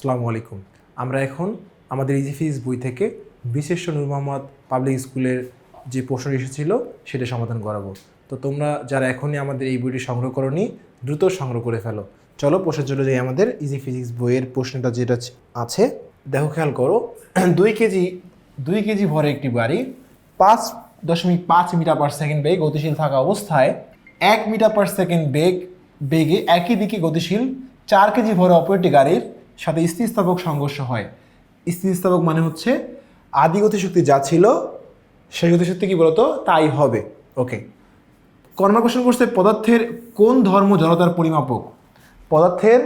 আসসালামু আলাইকুম। আমরা এখন আমাদের ইজি ফিজ বই থেকে বিশেষ নূর মোহাম্মদ পাবলিক স্কুলের যে প্রশ্ন এসেছিল, সেটা সমাধান করাবো। তো তোমরা যারা এখনই আমাদের এই বইটি সংগ্রহ করনি, দ্রুত সংগ্রহ করে ফেলো। চলো প্রশ্নের চলে যাই আমাদের ইজি ফিজিক্স বইয়ের প্রশ্নটা যেটা আছে। দেখো, খেয়াল করো, দুই কেজি দুই কেজি ভরে একটি গাড়ি পাঁচ দশমিক পাঁচ মিটার পার সেকেন্ড বেগ গতিশীল থাকা অবস্থায়, এক মিটার পার সেকেন্ড বেগ, বেগে একই দিকে গতিশীল, চার কেজি ভরে অপর একটি গাড়ির সাথে স্থিতিস্থাপক সংঘর্ষ হয়। স্থিতিস্থাপক মানে হচ্ছে আদি গতিশক্তি যা ছিল, সেই গতিশক্তি কি বলতো? তাই হবে। ওকে। কর্ম কোশ্চেন করছে পদার্থের কোন ধর্ম জড়তার পরিমাপক? পদার্থের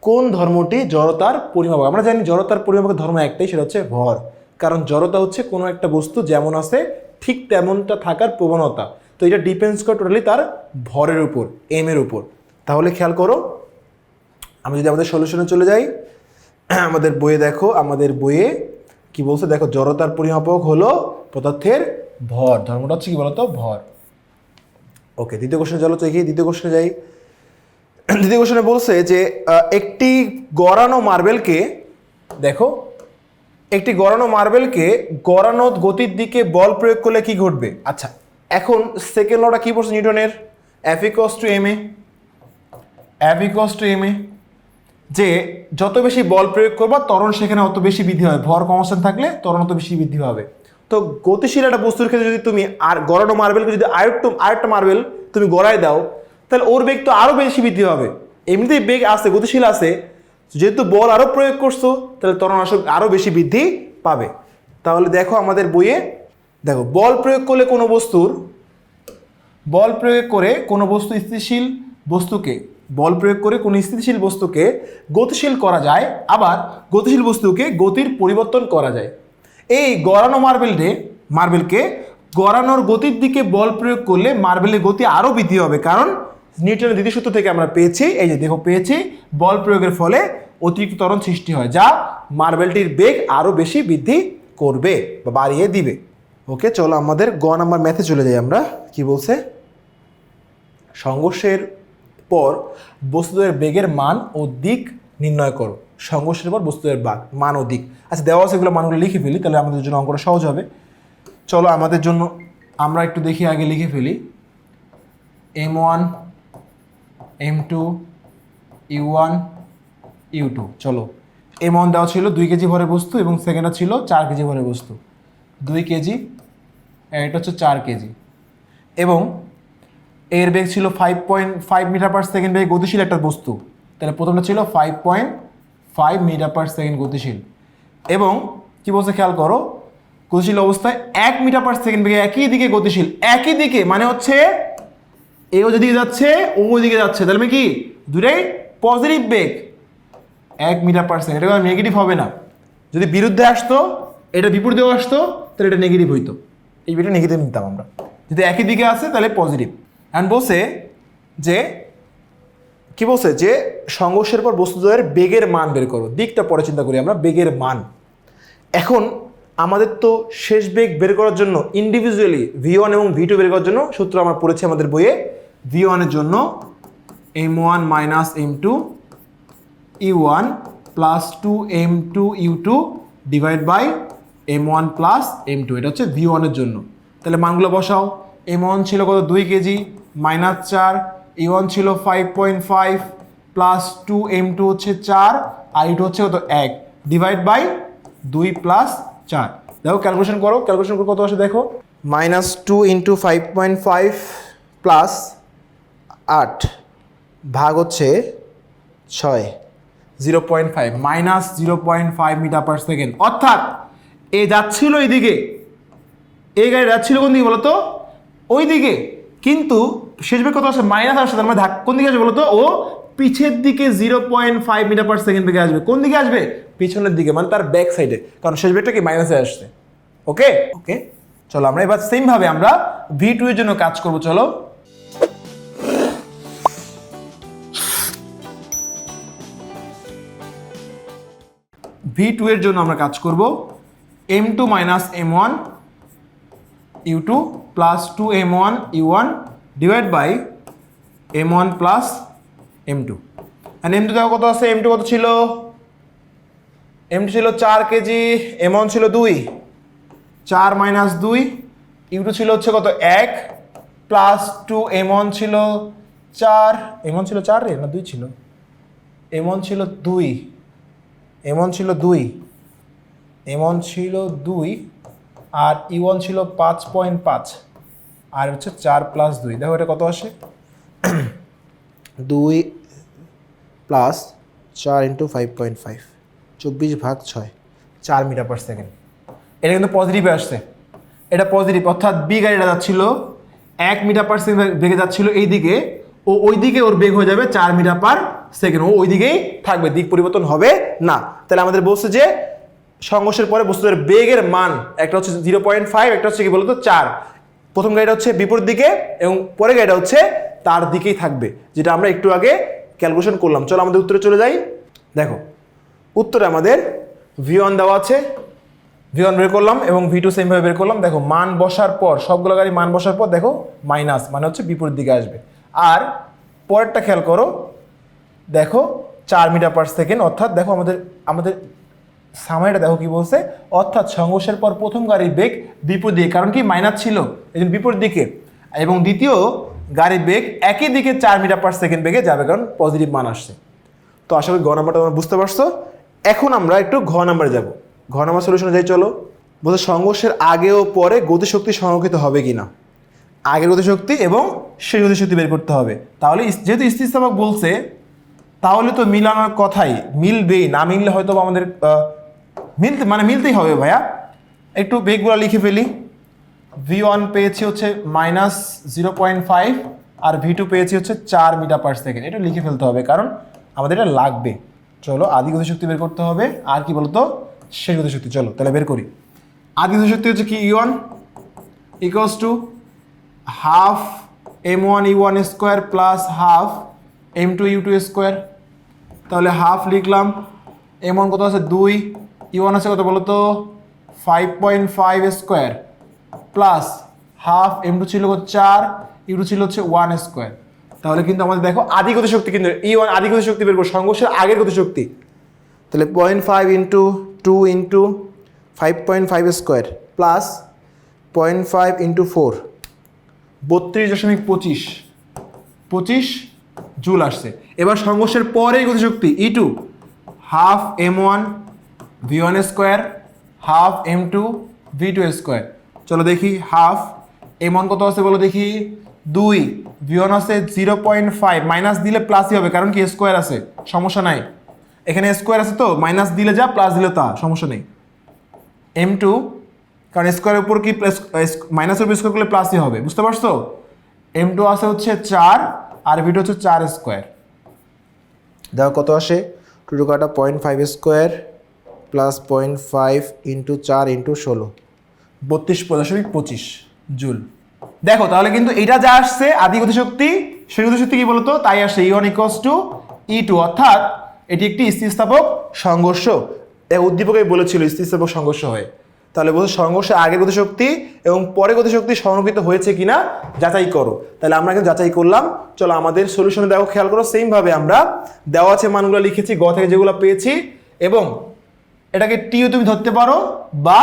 কোন ধর্মটি জড়তার পরিমাপক? আমরা জানি জড়তার পরিমাপক ধর্ম একটাই, সেটা হচ্ছে ভর। কারণ জড়তা হচ্ছে কোনো একটা বস্তু যেমন আছে, ঠিক তেমনটা থাকার প্রবণতা। তো এটা ডিপেন্ডস করে টোটালি তার ভরের উপর এম এর উপর। তাহলে খেয়াল করো আমরা যদি আমাদের সলিউশনে চলে যাই, আমাদের বইয়ে দেখো, আমাদের বইয়ে কি বলছে? দেখো, জড়তার পরিমাপক হলো পদার্থের ভর। ধর্মটা হচ্ছে কি বলতো? ভর। ওকে দ্বিতীয় কোশ্চেনে চলো এগিয়ে দ্বিতীয় কোশ্চেনে যাই। দ্বিতীয় কোশ্চেনে বলছে যে একটি গড়ানো মার্বেলকে, দেখো, একটি গড়ানো মার্বেলকে গড়ানো গতির দিকে বল প্রয়োগ করলে কি ঘটবে? আচ্ছা এখন সেকেন্ড লটা কি বলছে নিউটনের? F equals to M A F equals to M A যে যত বেশি বল প্রয়োগ করবা, ত্বরণ সেখানে অত বেশি বৃদ্ধি হবে। ভর কনস্ট্যান্ট থাকলে ত্বরণ অত বেশি বৃদ্ধি হবে। তো গতিশীল একটা বস্তুর ক্ষেত্রে যদি তুমি আর গড়ানো মার্বেলকে যদি আরেকটু, আরেকটা মার্বেল তুমি গড়ায় দাও, তাহলে ওর বেগ তো আরও বেশি বৃদ্ধি হবে। এমনিতেই বেগ আছে, গতিশীল আছে। যেহেতু বল আরও প্রয়োগ করছ, তাহলে ত্বরণ আসলে আরও বেশি বৃদ্ধি পাবে। তাহলে দেখো আমাদের বইয়ে, দেখো, বল প্রয়োগ করলে কোনো বস্তুর, বল প্রয়োগ করে কোনো বস্তু স্থিতিশীল বস্তুকে বল প্রয়োগ করে কোনো স্থিতিশীল বস্তুকে গতিশীল করা যায়, আবার গতিশীল বস্তুকে গতির পরিবর্তন করা যায়। এই গড়ানো মার্বেলটে মার্বেলকে গড়ানোর গতির দিকে বল প্রয়োগ করলে মার্বেলের গতি আরও বৃদ্ধি হবে। কারণ নিউটনের দ্বিতীয় সূত্র থেকে আমরা পেয়েছি, এই যে দেখো পেয়েছি, বল প্রয়োগের ফলে অতিরিক্ত ত্বরণ সৃষ্টি হয়, যা মার্বেলটির বেগ আরও বেশি বৃদ্ধি করবে বা বাড়িয়ে দিবে। ওকে, চলো আমাদের গ নাম্বার ম্যাথে চলে যাই আমরা। কি বলছে? সংঘর্ষের পর বস্তুদের বেগের মান ও দিক নির্ণয় করো। সংঘর্ষের পর বস্তুদের বাগ মান ও দিক। আচ্ছা দেওয়া আছে এগুলো, মানগুলো লিখে ফেলি, তাহলে আমাদের জন্য অঙ্কটা সহজ হবে। চলো, আমাদের জন্য আমরা একটু দেখি, আগে লিখে ফেলি। M one, M two, U one, U two. চলো, এম ওয়ান দেওয়া ছিল দুই কেজি ভরে বস্তু এবং সেকেন্ডটা ছিল চার কেজি ভরে বস্তু। দুই কেজি, এটা হচ্ছে চার কেজি। এবং এর বেগ ছিল five point five metre per second বেগে গতিশীল একটা বস্তু। তাহলে প্রথমটা ছিল five point five metre per second গতিশীল। এবং কি বলছে খেয়াল করো, গতিশীল অবস্থায় এক মিটার পার সেকেন্ড বেগে একই দিকে গতিশীল। একই দিকে মানে হচ্ছে এও যেদিকে যাচ্ছে, ও দিকে যাচ্ছে। তাহলে মানে কি? দুটাই পজিটিভ বেগ। এক মিটার পার সেকেন্ড এটা নেগেটিভ হবে না। যদি বিরুদ্ধে আসতো, এটা বিপরীতেও আসতো, তাহলে এটা নেগেটিভ হইতো। এই বিটা নেগেটিভ নিতাম আমরা। যদি একই দিকে আসে, তাহলে পজিটিভ অ্যান্ড বলছে যে, কি বলছে? যে সংঘর্ষের পর বস্তুদ্বয়ের বেগের মান বের করো। দিকটা পরে চিন্তা করি আমরা, বেগের মান। এখন আমাদের তো শেষ বেগ বের করার জন্য ইন্ডিভিজুয়ালি ভি ওয়ান এবং ভি টু বের করার জন্য সূত্র আমরা পড়েছি আমাদের বইয়ে ভি ওয়ানের জন্য M one minus M two U one plus two M two U two divide by M one plus M two এটা হচ্ছে ভি ওয়ানের জন্য। তাহলে মানগুলো বসাও। এম ওয়ান ছিল কত? দুই কেজি। মাইনাস চার ই ওয়ান ছিল five point five plus two M two হচ্ছে চার আর ইটু হচ্ছে কত? এক। ডিভাইড বাই দুই প্লাস চার। দেখো ক্যালকুলেশন করো ক্যালকুলেশন করে কত আসে দেখো? Minus two into five point five plus আট ভাগ হচ্ছে ছয়। Zero point five minus zero point five metre per second অর্থাৎ এ যাচ্ছিল এইদিকে এই গাড়ি যাচ্ছিল কোন দিকে বলতো? ওই দিকে কিন্তু শেষ বেগ কত আসে মাইনাস আসছে তার মানে কোন দিকে আসবে বলতো? ও পিছের দিকে zero point five metre per second বেগে আসবে। কোন দিকে আসবে? পিছনের দিকে মানে তার ব্যাক সাইডে কারণ শেষ বেগটা কি মাইনাসে আসছে। ওকে ওকে চলো আমরা এবার সেমভাবে আমরা ভি টু এর জন্য কাজ করব চলো। ভি টু এর জন্য আমরা কাজ করব। M two minus M one U two plus two M one U one divide by M one plus M two and M two দেখো কত আছে? এম টু কত ছিল? এমটি ছিল চার কেজি এমন ছিল দুই। চার মাইনাস দুই ইউটু ছিল হচ্ছে কত? এক প্লাস টু এমন ছিল চার। এমন ছিল চার রে? না দুই ছিল? এমন ছিল দুই। এমন ছিল দুই। এমন ছিল দুই। আর ই ওয়ান ছিল পাঁচ পয়েন্ট পাঁচ আর হচ্ছে চার প্লাস দুই। দেখো এটা কত আসে? দুই প্লাস চার ইন্টু ফাইভ পয়েন্ট ফাইভ চব্বিশ ভাগ ছয় চার মিটার পার সেকেন্ড এটা কিন্তু পজিটিভে আসছে। এটা পজিটিভ অর্থাৎ বি গাড়িটা যাচ্ছিল এক মিটার পার সেকেন্ড বেগে যাচ্ছিল এই দিকে ও ওই দিকে ওর বেগ হয়ে যাবে চার মিটার পার সেকেন্ড ও ওই দিকেই থাকবে দিক পরিবর্তন হবে না। তাহলে আমাদের বলছে যে সংঘর্ষের পরে বস্তুদের বেগের মান একটা হচ্ছে জিরো পয়েন্ট ফাইভ একটা হচ্ছে কি বলতো চার। প্রথম গাড়িটা হচ্ছে বিপরীত দিকে এবং পরের গাড়িটা হচ্ছে তার দিকেই থাকবে, যেটা আমরা একটু আগে ক্যালকুলেশন করলাম। চলো আমাদের উত্তরে চলে যাই। দেখো, উত্তরে আমাদের ভি ওয়ান দেওয়া আছে ভি ওয়ান বের করলাম এবং ভি টু সেমভাবে বের করলাম। দেখো, মান বসার পর, সবগুলো গাড়ি মান বসার পর দেখো মাইনাস মানে হচ্ছে বিপরীত দিকে আসবে। আর পরেরটা খেয়াল করো, দেখো, চার মিটার পার সেকেন্ড অর্থাৎ দেখো আমাদের আমাদের সামাইটা দেখো কি বলছে? অর্থাৎ সংঘর্ষের পর প্রথম গাড়ির বেগ বিপরীত দিকে, কারণ কি? মাইনাস ছিল। এই জন্য বিপরীত দিকে। এবং দ্বিতীয় গাড়ির বেগ একই দিকে চার মিটার পার সেকেন্ড বেগে যাবে, কারণ পজিটিভ মান আসছে। তো আশা করি ঘ নাম্বারটা তোমরা বুঝতে পারছ। এখন আমরা একটু ঘ নাম্বারে যাব। ঘ নাম্বার সলিউশনে যাই চলো। বলতে সংঘর্ষের আগে ও পরে গতিশক্তি সংরক্ষিত হবে কিনা? আগের গতিশক্তি এবং সেই গতিশক্তি বের করতে হবে। তাহলে যেহেতু স্থিতিস্থাপক বলছে, তাহলে তো মিলানোর কথাই, মিলবেই, না মিললে হয়তো আমাদের মিলতে মানে মিলতেই হবে ভাইয়া। একটু বেগগুলো লিখে ফেলি। ভি ওয়ান পেয়েছি হচ্ছে মাইনাস জিরো পয়েন্ট ফাইভ আর ভি টু পেয়েছি হচ্ছে চার মিটার পার সেকেন্ড এটা লিখে ফেলতে হবে, কারণ আমাদের এটা লাগবে। চলো আদি গতিশক্তি বের করতে হবে। আর কি বলতো? শেষ গতিশক্তি। চলো, তাহলে বের করি। আদি গতিশক্তি হচ্ছে কি? E one equals to half M one E one square plus half M two U two square তাহলে হাফ লিখলাম। এম ওয়ান কত আছে? দুই। ই ওয়ান আছে কত বলো তো five point five square plus half M two ছিল চার ইউ টু ছিল হচ্ছে ওয়ান স্কোয়ার তাহলে কিন্তু আমাদের দেখো আদি গতিশক্তি কিন্তু ই ওয়ান আদি গতিশক্তি বের করব, সংঘর্ষের আগের গতিশক্তি তাহলে point five into two into five point five square plus point five into four বত্রিশ দশমিক পঁচিশ পঁচিশ জুল আসছে। এবার সংঘর্ষের পরেই গতিশক্তি E two half M one V one square half M two V two square চলো দেখি হাফ এম ওয়ান কত আছে বলো দেখি? দুই ভি ওয়ান আছে জিরো পয়েন্ট ফাইভ মাইনাস দিলে প্লাসই হবে, কারণ কি স্কোয়ার আছে, সমস্যা নাই। এখানে স্কোয়ার আছে তো মাইনাস দিলে যা প্লাস দিলে তা, সমস্যা নেই। এম টু কারণ স্কোয়ারের উপর কি প্লাস মাইনাসের উপর স্কোয়ার করলে প্লাসই হবে, বুঝতে পারছ? এম টু আসে হচ্ছে চার, আর ভিটা হচ্ছে চার স্কোয়ার দেখো কত আসে? টু টু কাটা point five square plus point five into চার ইন্টু ষোলো। বত্রিশ দশমিক পঁচিশ জুল। দেখো, তাহলে কিন্তু এটা যা আসছে আদি গতিশক্তি সেই গতিশক্তি কি বলতো? তাই আসছে E one to E two অর্থাৎ এটি একটি স্থিতিস্থাপক সংঘর্ষ। উদ্দীপকে বলেছিল স্থিতিস্থাপক সংঘর্ষ হয়ে। তাহলে বলছে সংঘর্ষের আগের গতিশক্তি এবং পরে গতিশক্তি সংরক্ষিত হয়েছে কিনা, যাচাই করো। তাহলে আমরা কিন্তু যাচাই করলাম। চলো আমাদের সলিউশনে দেখো, খেয়াল করো সেমভাবে আমরা দেওয়া আছে মানগুলো লিখেছি, গ থেকে যেগুলো পেয়েছি, এবং এটাকে টিও তুমি ধরতে পারো বা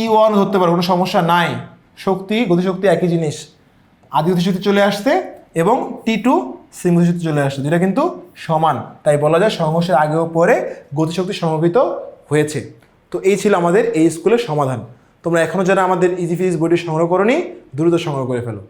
ই ওয়ান ধরতে পারো, কোনো সমস্যা নাই। শক্তি, গতিশক্তি একই জিনিস। আদি গতিশক্তি চলে আসছে এবং টি টু সিম গতিশক্তি চলে আসছে, যেটা কিন্তু সমান। তাই বলা যায় সংঘর্ষের আগে ও পরে গতিশক্তি সংরক্ষিত হয়েছে। তো এই ছিল আমাদের এই স্কুলের সমাধান। তোমরা এখনও যারা আমাদের ইজি ফিজিক্স বইটি সংগ্রহ করনি, দ্রুত সংগ্রহ করে ফেলো।